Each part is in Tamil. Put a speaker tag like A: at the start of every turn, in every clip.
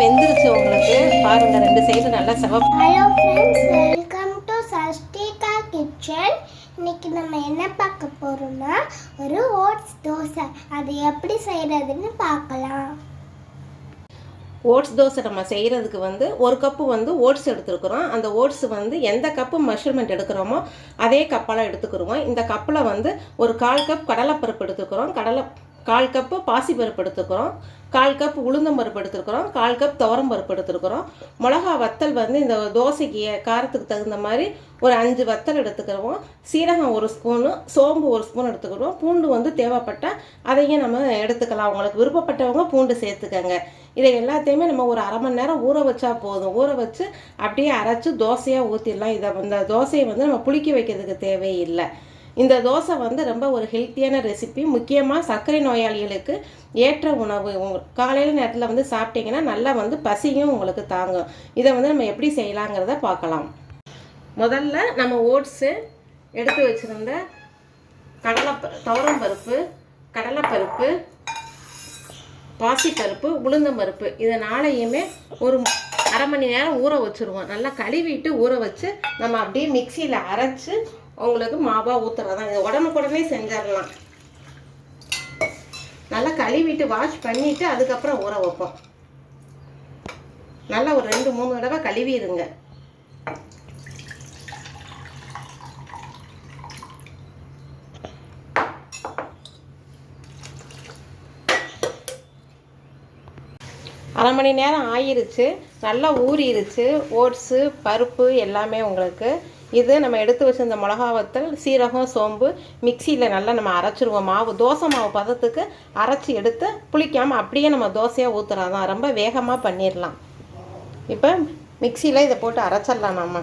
A: வெந்துருச்சு உங்களுக்கு. பாருங்க ரெண்டு சைடு நல்லா செவப்பு.
B: Hello friends welcome to Sashtika kitchen இன்னைக்கு நம்ம என்ன பார்க்க போறோம்னா ஒரு ஓட்ஸ் தோசை. அது எப்படி செய்யறதுன்னு பார்க்கலாம்.
A: ஓட்ஸ் தோசை நம்ம செய்கிறதுக்கு வந்து ஒரு கப்பு வந்து ஓட்ஸ் எடுத்துருக்குறோம். அந்த ஓட்ஸ் வந்து எந்த கப்பு மெஷர்மெண்ட் எடுக்கிறோமோ அதே கப்பெல்லாம் எடுத்துக்கிடுவோம் இந்த கப்பில் வந்து ஒரு கால் கப் கடலைப்பருப்பு எடுத்துக்கிறோம். கடலை கால் கப்பு பாசிப்பருப்பு எடுத்துக்கிறோம். கால் கப் உளுந்தம் பருப்பு எடுத்துருக்குறோம் கால் கப் துவரம் பருப்பு எடுத்துருக்குறோம் மிளகா வத்தல் வந்து இந்த தோசைக்கு காரத்துக்கு தகுந்த மாதிரி ஒரு அஞ்சு வத்தல் எடுத்துக்கிறோம். சீரகம் ஒரு ஸ்பூனு சோம்பு ஒரு ஸ்பூன் எடுத்துக்கிறோம். பூண்டு வந்து தேவைப்பட்டால் அதையும் நம்ம எடுத்துக்கலாம். உங்களுக்கு விருப்பப்பட்டவங்க பூண்டு சேர்த்துக்கங்க. இதை எல்லாத்தையுமே நம்ம ஒரு அரை மணி நேரம் ஊற வச்சா போதும். ஊற வச்சு அப்படியே அரைச்சி தோசையாக ஊற்றிடலாம் இதை இந்த தோசையை வந்து நம்ம புளிக்க வைக்கிறதுக்கு தேவையில்லை. இந்த தோசை வந்து ரொம்ப ஒரு ஹெல்த்தியான ரெசிபி முக்கியமாக சர்க்கரை நோயாளிகளுக்கு ஏற்ற உணவு. காலையில் நேரத்தில் வந்து சாப்பிட்டீங்கன்னா நல்லா வந்து பசியும் உங்களுக்கு தாங்கும். இதை வந்து நம்ம எப்படி செய்யலாங்கிறத பார்க்கலாம். முதல்ல நம்ம ஓட்ஸு எடுத்து வச்சுருந்த கடலை துவரம் பருப்பு கடலைப்பருப்பு பாசிப்பருப்பு உளுந்தம்பருப்பு. இதை நாளையுமே ஒரு அரை மணி நேரம் ஊற வச்சுருவோம். நல்லா கழுவிட்டு ஊற வச்சு நம்ம அப்படியே மிக்சியில் அரைச்சி உங்களுக்கு மாவாக ஊற்றுறதான் இது உடனுக்குடனே செஞ்சிடலாம். நல்லா கழுவிட்டு வாஷ் பண்ணிவிட்டு அதுக்கப்புறம் ஊற வைப்போம். நல்லா ஒரு ரெண்டு மூணு தடவை கழுவிடுங்க. அரை மணி நேரம் ஆயிருச்சு. நல்லா ஊறிடுச்சு ஓட்ஸு பருப்பு எல்லாமே உங்களுக்கு இது நம்ம எடுத்து வச்சிருந்த மிளகா வத்தல் சீரகம் சோம்பு மிக்சியில் நல்லா நம்ம அரைச்சிருவோம். மாவு தோசை மாவு பதத்துக்கு அரைச்சி எடுத்து புளிக்காமல் அப்படியே நம்ம தோசையாக ஊற்றுறாதான் ரொம்ப வேகமாக பண்ணிடலாம் இப்போ மிக்சியில் இதை போட்டு அரைச்சிடலாம் நம்ம.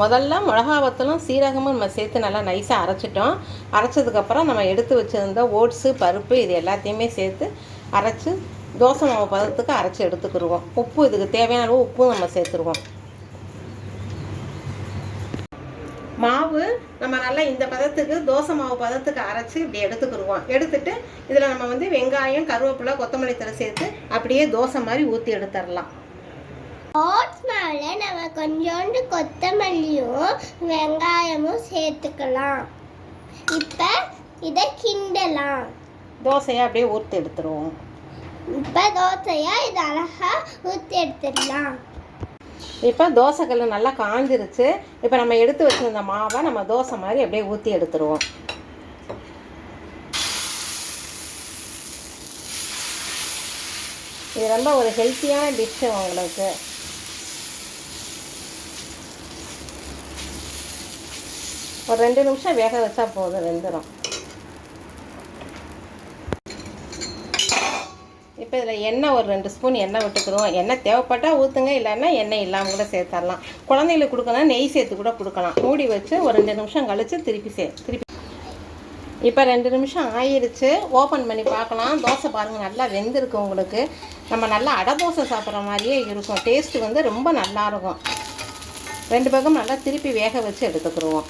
A: முதல்ல மிளகா வத்தலும் சீரகமும் நம்ம சேர்த்து நல்லா நைஸாக அரைச்சிட்டோம். அரைச்சதுக்கப்புறம் நம்ம எடுத்து வச்சுருந்த ஓட்ஸு பருப்பு இது எல்லாத்தையுமே சேர்த்து அரைச்சி தோசை மாவு பதத்துக்கு அரைச்சி எடுத்துக்கிடுவோம் உப்பு இதுக்கு தேவையான அளவு உப்பும் நம்ம சேர்த்துருவோம். மாவு நம்ம நல்லா இந்த பதத்துக்கு தோசை மாவு பதத்துக்கு அரைச்சி இப்படி எடுத்துக்கிடுவோம். எடுத்துட்டு இதில் நம்ம வந்து வெங்காயம் கருவேப்பிலை கொத்தமல்லி தழை சேர்த்து அப்படியே தோசை மாதிரி ஊற்றி எடுத்துடலாம்.
B: ஓட்ஸ் மாவில் நம்ம கொஞ்சோண்டு கொத்தமல்லியும் வெங்காயமும் சேர்த்துக்கலாம். இப்போ இதை கிண்டலாம்.
A: தோசையை அப்படியே ஊற்றி எடுத்துருவோம்.
B: இப்போ தோசையா இது அழகா ஊற்றி எடுத்துடலாம்.
A: இப்போ தோசைக்கல் நல்லா காஞ்சிருச்சு. இப்போ நம்ம எடுத்து வச்சிருந்த மாவை நம்ம தோசை மாதிரி அப்படியே ஊற்றி எடுத்துருவோம். இது ரொம்ப ஒரு ஹெல்த்தியான டிஷ்ஷு உங்களுக்கு. ஒரு ரெண்டு நிமிஷம் வேக வச்சா போதும் வெந்துடும் இப்போ இதில் எண்ணெய் ஒரு ரெண்டு ஸ்பூன் எண்ணெய் விட்டுக்கிறோம். எண்ணெய் தேவைப்பட்டால் ஊற்றுங்க இல்லைன்னா எண்ணெய் இல்லாமல் கூட சேர்த்துடலாம். குழந்தைங்களுக்கு கொடுக்கணும் நெய் சேர்த்து கூட கொடுக்கலாம். மூடி வச்சு ஒரு ரெண்டு நிமிஷம் கழித்து திருப்பி சே திருப்பி. இப்போ ரெண்டு நிமிஷம் ஆயிடுச்சு ஓப்பன் பண்ணி பார்க்கலாம். தோசை பாருங்கள் நல்லா வெந்திருக்கு உங்களுக்கு. நம்ம நல்லா அடை தோசை சாப்பிட்ற மாதிரியே இருக்கும். டேஸ்ட்டு வந்து ரொம்ப நல்லாயிருக்கும் ரெண்டு பக்கம் நல்லா திருப்பி வேக வச்சு எடுத்துக்கிடுவோம்.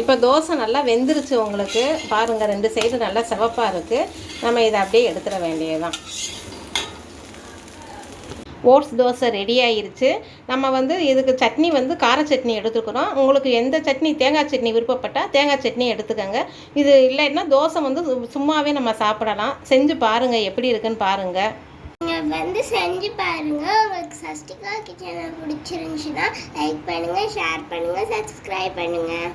A: இப்போ தோசை நல்லா வெந்துருச்சு உங்களுக்கு. பாருங்கள் ரெண்டு சைடு நல்லா சிவப்பாக இருக்குது நம்ம இதை அப்படியே எடுத்துட வேண்டியதுதான். ஓட்ஸ் தோசை ரெடி ஆயிருச்சு. நம்ம வந்து இதுக்கு சட்னி வந்து கார சட்னி எடுத்துக்கிறோம். உங்களுக்கு எந்த சட்னி தேங்காய் சட்னி விருப்பப்பட்டால் தேங்காய் சட்னி எடுத்துக்கோங்க. இது இல்லைன்னா தோசை வந்து சும்மாவே நம்ம சாப்பிடலாம். செஞ்சு பாருங்கள் எப்படி இருக்குன்னு பாருங்கள்
B: நீங்கள் வந்து செஞ்சு பாருங்க. உங்களுக்கு சஸ்டிகா கிச்சனை பிடிச்சிருந்துச்சுன்னா லைக் பண்ணுங்கள் ஷேர் பண்ணுங்கள் சப்ஸ்கிரைப் பண்ணுங்கள்